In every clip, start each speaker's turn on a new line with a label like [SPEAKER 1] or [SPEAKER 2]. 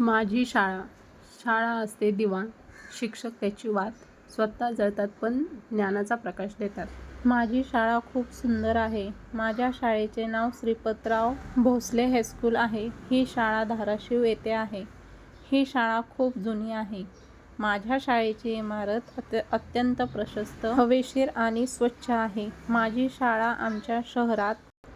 [SPEAKER 1] माझी शाळा. शाळा असते दिवा शिक्षक त्याची वात स्वतः जळतात पण ज्ञानाचा प्रकाश देतात. माझी शाळा खूप सुंदर आहे. माझ्या शाळेचे नाव श्रीपतराव भोसले हायस्कूल आहे. ही शाळा धाराशिव येथे आहे. ही शाळा खूप जुनी आहे. माझ्या शाळेची इमारत अत्य अत्यंत प्रशस्त हवेशीर आणि स्वच्छ आहे. माझी शाळा आमच्या शहरात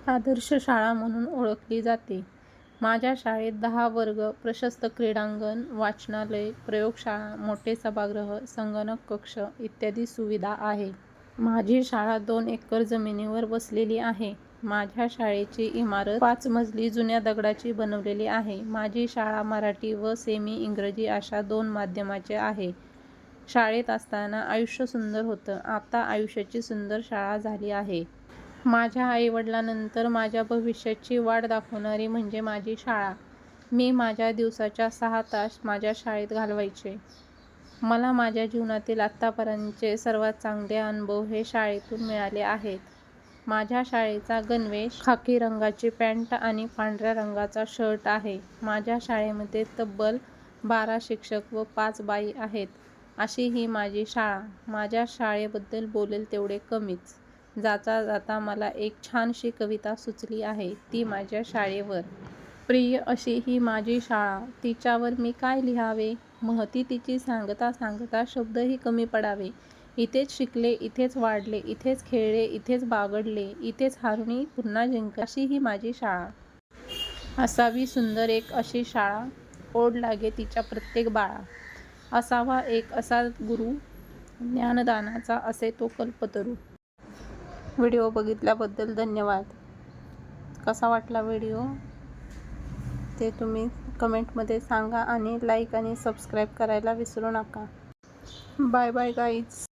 [SPEAKER 1] आदर्श शाळा म्हणून ओळखली जाते. माझ्या शाळेत दहा वर्ग प्रशस्त क्रीडांगण वाचनालय प्रयोगशाळा मोठे सभागृह संगणक कक्ष इत्यादी सुविधा आहे. माझी शाळा दोन एकर जमिनीवर वसलेली आहे. माझ्या शाळेची इमारत पाच मजली जुन्या दगडाची बनवलेली आहे. माझी शाळा मराठी व सेमी इंग्रजी अशा दोन माध्यमाचे आहे. शाळेत असताना आयुष्य सुंदर होतं. आता आयुष्याची सुंदर शाळा झाली आहे. माझ्या आईवडिलांनंतर माझ्या भविष्याची वाट दाखवणारी म्हणजे माझी शाळा. मी माझ्या दिवसाच्या सहा तास माझ्या शाळेत घालवायचे. मला माझ्या जीवनातील आत्तापर्यंतचे सर्वात चांगले अनुभव हे शाळेतून मिळाले आहेत. माझ्या शाळेचा गणवेश खाकी रंगाची पॅन्ट आणि पांढऱ्या रंगाचा शर्ट आहे. माझ्या शाळेमध्ये तब्बल बारा शिक्षक व पाच बाई आहेत. अशी ही माझी शाळा. माझ्या शाळेबद्दल बोलेल तेवढे कमीच. जाता जाता मला एक छानशी कविता सुचली आहे. ती माझ्या शाळेवर. प्रिय अशी ही माझी शाळा. तिच्यावर मी काय लिहावे? महती तिची सांगता सांगता शब्दही कमी पडावे. इथेच शिकले इथेच वाढले इथेच खेळले इथेच बागडले इथेच हारुणी पुन्हा जिंक अशी ही माझी शाळा. असावी सुंदर एक अशी शाळा. ओढ लागे तिच्या प्रत्येक बाळा. असावा एक असा गुरु. ज्ञानदानाचा असे तो कल्पतरू. व्हिडिओ बघितल्याबद्दल धन्यवाद. कसा वाटला व्हिडिओ? ते तुम्ही कमेंटमध्ये सांगा आणि लाईक आणि सबस्क्राईब करायला विसरू नका. Bye bye guys